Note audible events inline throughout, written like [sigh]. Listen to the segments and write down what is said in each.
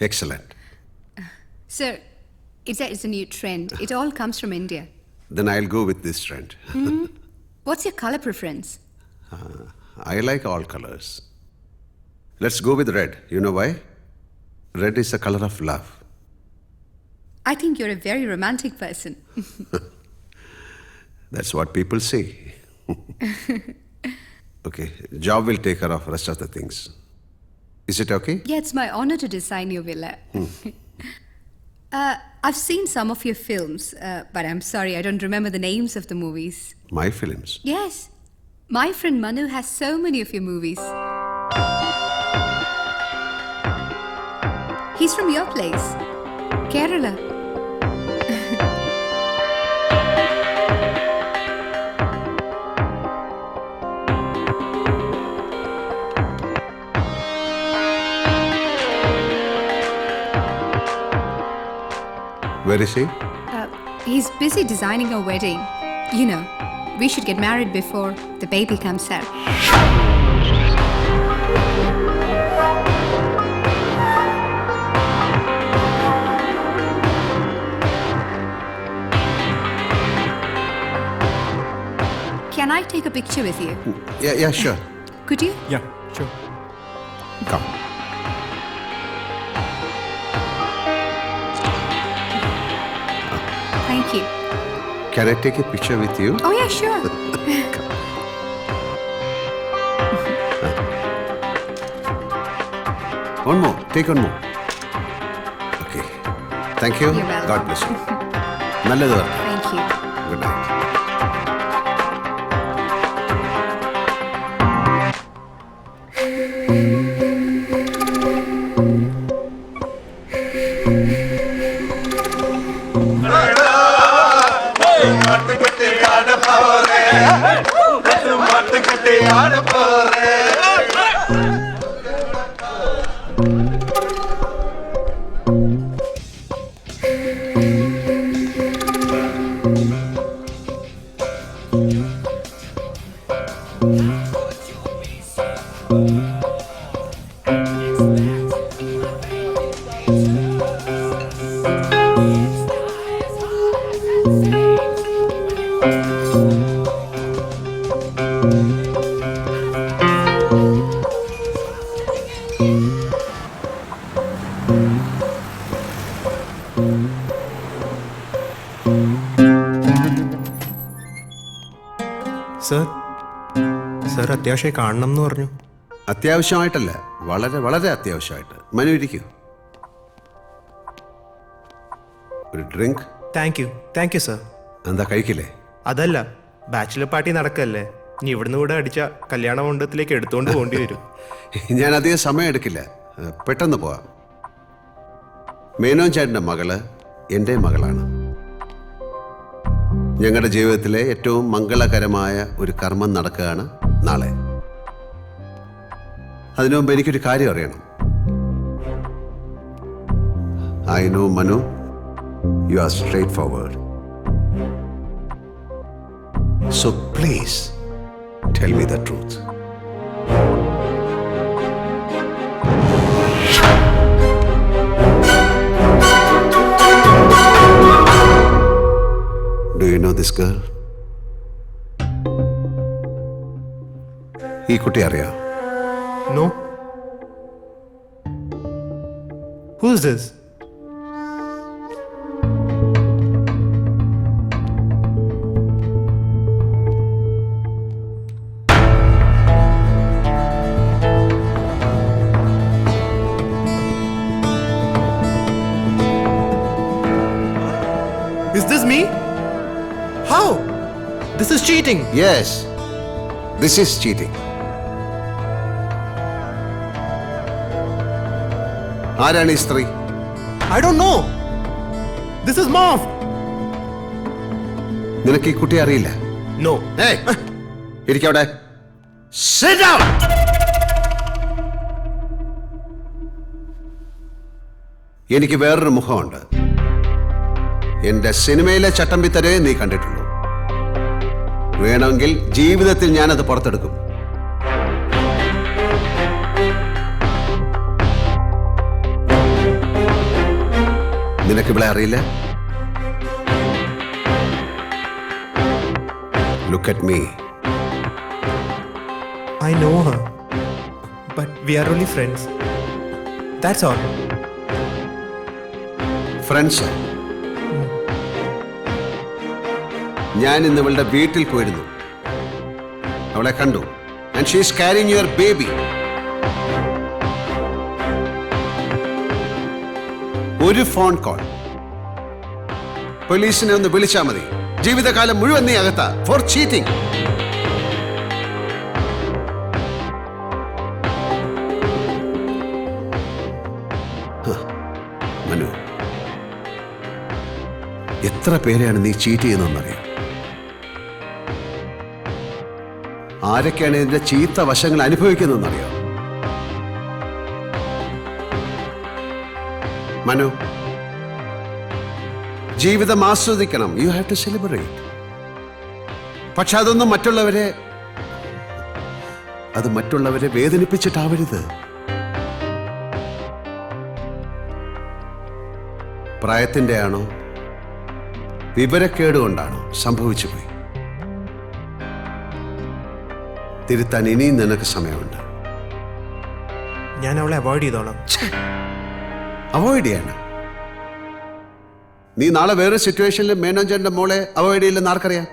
Excellent. Sir, it's a, it's a new trend. It all comes from India. [laughs] Then I'll go with this trend. [laughs] Hmm? What's your color preference? Uh, I like all colors. Let's go with red. You know why? Red is the color of love. I think you're a very romantic person. [laughs] That's what people say. okay, job will take care of rest of the things. Is it okay? Yeah, it's my honor to design your villa. [laughs] uh, I've seen some of your films, uh, but I'm sorry, I don't remember the names of the movies. My films. Yes, my friend Manu has so many of your movies. He's from your place, Kerala. Where is he? Uh, he's busy designing a wedding. You know, we should get married before the baby comes out. Can I take a picture with you? Yeah, yeah, sure. Could you? Yeah, sure. Come. Thank you. Can I take a picture with you? Oh, yeah, sure. [laughs] One more. Take one more. Okay. Thank you. You're welcome. God bless [laughs] you. നല്ലത് വരട്ടെ. Thank you. கட்டி ஆட போறேன் What you be so sir sir അത്യാവശ്യമായി കാണണം എന്ന് പറഞ്ഞു. അത്യാവശ്യമായിട്ടല്ല വളരെ വളരെ അത്യാവശ്യമായിട്ട്. മനു ഇരിക്കൂ. ഒരു drink? Thank you thank you sir എന്താ കഴിക്കില്ലേ? അതല്ല ബാച്ചിലർ പാർട്ടി നടക്കല്ലേ. ഇനി ഇവിടുന്ന് കൂടെ അടിച്ച കല്യാണ മണ്ഡപത്തിലേക്ക് എടുത്തുകൊണ്ട് പോകേണ്ടി വരും. [laughs] ഞാൻ അധികം സമയം എടുക്കില്ല. പെട്ടെന്ന് പോവാം. മേനോൻ ചേട്ടന്റെ മകൾ എന്റെ മകളാണ്. ഞങ്ങളുടെ ജീവിതത്തിലെ ഏറ്റവും മംഗളകരമായ ഒരു കർമ്മം നടക്കുകയാണ് നാളെ. അതിനു മുമ്പ് എനിക്കൊരു കാര്യം അറിയണം. I know Manu you are straight forward so please tell me the truth this girl ഈ കുട്ടി അറിയാം? No who's this This is cheating. Yes this is cheating ആരാണ് ഈ സ്ത്രീ? I do know this is Marv. നിനക്ക് ഈ കുട്ടി അറിയില്ല? നോ ഏയ് ഇരിക്കവിടെ. Sit down. എനിക്ക് വേറൊരു മുഖമുണ്ട്. എന്റെ സിനിമയിലെ ചട്ടമ്പിത്തരെ നീ കണ്ടിട്ടുള്ളൂ വേണമെങ്കിൽ ജീവിതത്തിൽ ഞാനത് പുറത്തെടുക്കും. നിനക്ക് ഇവിടെ അറിയില്ല? Look at me I know her but we are only friends that's all friends ഞാൻ ഇന്ന് അവളുടെ വീട്ടിൽ പോയിരുന്നു. അവളെ കണ്ടു. And she's carrying your baby ഒരു ഫോൺ കോൾ പോലീസിനെ ഒന്ന് വിളിച്ചാൽ മതി. ജീവിതകാലം മുഴുവൻ നീ അകത്ത. For cheating Manu. എത്ര പേരെയാണ് നീ ചീറ്റ് ചെയ്യുന്നതെന്നറിയാം? ആരൊക്കെയാണ് ഇതിന്റെ ചീത്ത വശങ്ങൾ അനുഭവിക്കുന്നതെന്നറിയോ? മനു ജീവിതം ആസ്വദിക്കണം. യു ഹാവ് ടു സെലിബ്രേറ്റ് പക്ഷെ അതൊന്നും മറ്റുള്ളവരെ അത് മറ്റുള്ളവരെ വേദനിപ്പിച്ചിട്ടാവരുത്. പ്രായത്തിന്റെ ആണോ വിവരക്കേട് കൊണ്ടാണോ? സംഭവിച്ചു പോയി തിരുത്താൻ ഇനിയും നിനക്ക് സമയമുണ്ട്. ഞാൻ അവളെ അവോയ്ഡ് ചെയ്തോളാം അവോയ്ഡ് ചെയ്യണം നീ നാളെ വേറെ സിറ്റുവേഷനിൽ മേനോജന്റെ മോളെ അവോയ്ഡ് ചെയ്യില്ലെന്ന് ആർക്കറിയാം?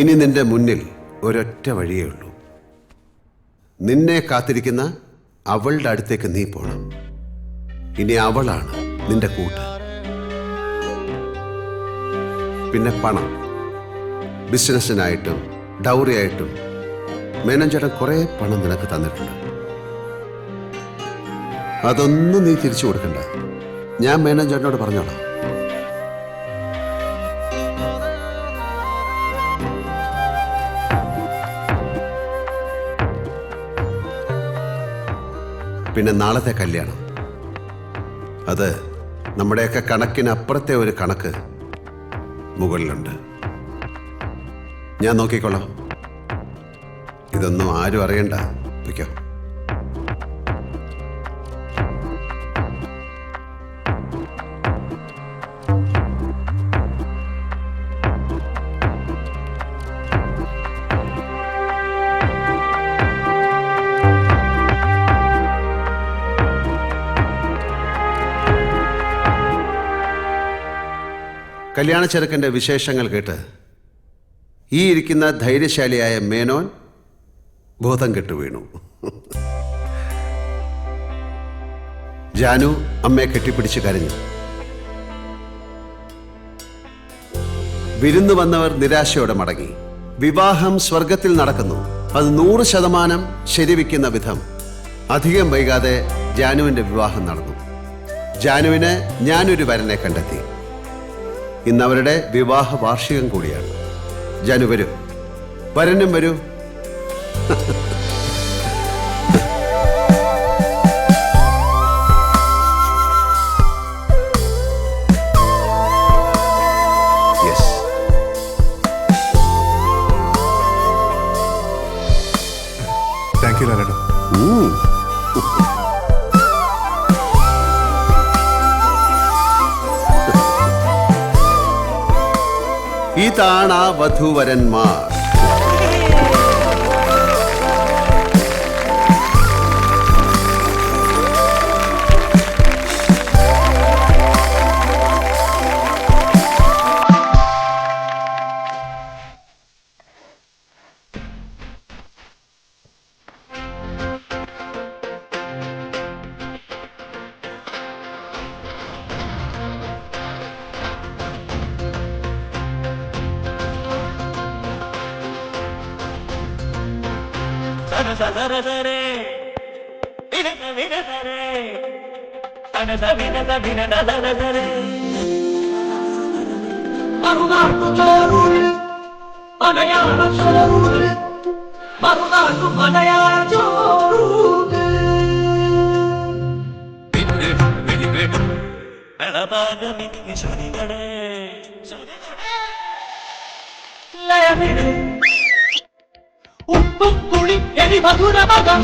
ഇനി നിന്റെ മുന്നിൽ ഒരൊറ്റ വഴിയേ ഉള്ളൂ. നിന്നെ കാത്തിരിക്കുന്ന അവളുടെ അടുത്തേക്ക് നീ പോണം. ഇനി അവളാണ് നിന്റെ കൂട്ട്. പിന്നെ പണം. ബിസിനസ്സിനായിട്ടും ഡൗറിയായിട്ടും മേനഞ്ചേട്ടൻ കുറേ പണം നിനക്ക് തന്നിട്ടുണ്ട്. അതൊന്നും നീ തിരിച്ചു കൊടുക്കണ്ട. ഞാൻ മേനഞ്ചേട്ടനോട് പറഞ്ഞോളാം. പിന്നെ നാളത്തെ കല്യാണം. അത് നമ്മുടെയൊക്കെ കണക്കിനപ്പുറത്തെ ഒരു കണക്ക് മുകളിലുണ്ട്. ഞാൻ നോക്കിക്കോളാം. ഇതൊന്നും ആരും അറിയണ്ട. വയ്ക്കോ കല്യാണ ചെറുക്കന്റെ വിശേഷങ്ങൾ കേട്ട് ഈ ഇരിക്കുന്ന ധൈര്യശാലിയായ മേനോൻ ബോധം കെട്ടു വീണു. ജാനു അമ്മയെ കെട്ടിപ്പിടിച്ച് കരഞ്ഞു. വിരുന്നു വന്നവർ നിരാശയോടെ മടങ്ങി. വിവാഹം സ്വർഗത്തിൽ നടക്കുന്നു. അത് നൂറ് ശതമാനം ശരിവയ്ക്കുന്ന വിധം. അധികം വൈകാതെ ജാനുവിന്റെ വിവാഹം നടന്നു. ജാനുവിന് ഞാനൊരു വരനെ കണ്ടെത്തി. ഇന്ന് അവരുടെ വിവാഹ വാർഷികം കൂടിയാണ്. ജാനു വരൂ വരനും വരൂ. [laughs] ഇതാണ് ആ വധൂവരന്മാർ സരസരസരേ വിനത വിനതരേ സനസ വിനത വിനതരസരേ മറുനാട്ടു ചോറൂര് മലയാള ചോറൂര് മറുനാട്ടു മലയാള ചോറൂര് വെളപാകമിനി ശരികളെ ലയമിന് ഉപ്പും പുളി എരി മധുര മകം